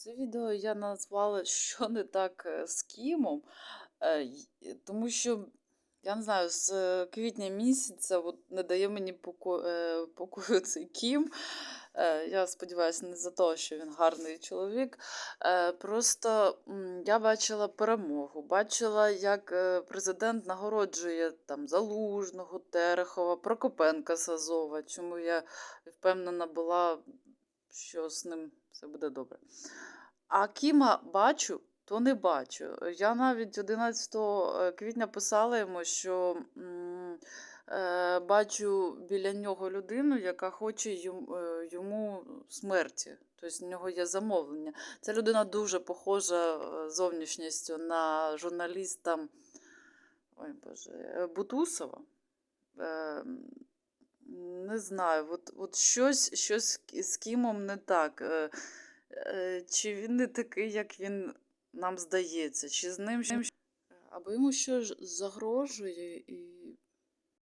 Це відео я назвала Що не так е, з Кімом, Е, тому що, я не знаю, з е, квітня місяця от, не дає мені поко- е, покою цей Кім. Е, Я сподіваюся, не за те, що він гарний чоловік. Е, Просто я бачила перемогу, бачила, як е, президент нагороджує там Залужного, Терехова, Прокопенка з Азова, чому я впевнена була, що з ним все буде добре. А Кіма бачу, то не бачу. Я навіть 11 квітня писала йому, що е, бачу біля нього людину, яка хоче йому, е, смерті. Тобто в нього є замовлення. Ця людина дуже похожа е, зовнішністю на журналіста ой, Боже, е, Бутусова. Не знаю, от, от щось, щось з Кімом не так. Е, е, чи він не такий, як він нам здається, чи з ним або йому щось загрожує, і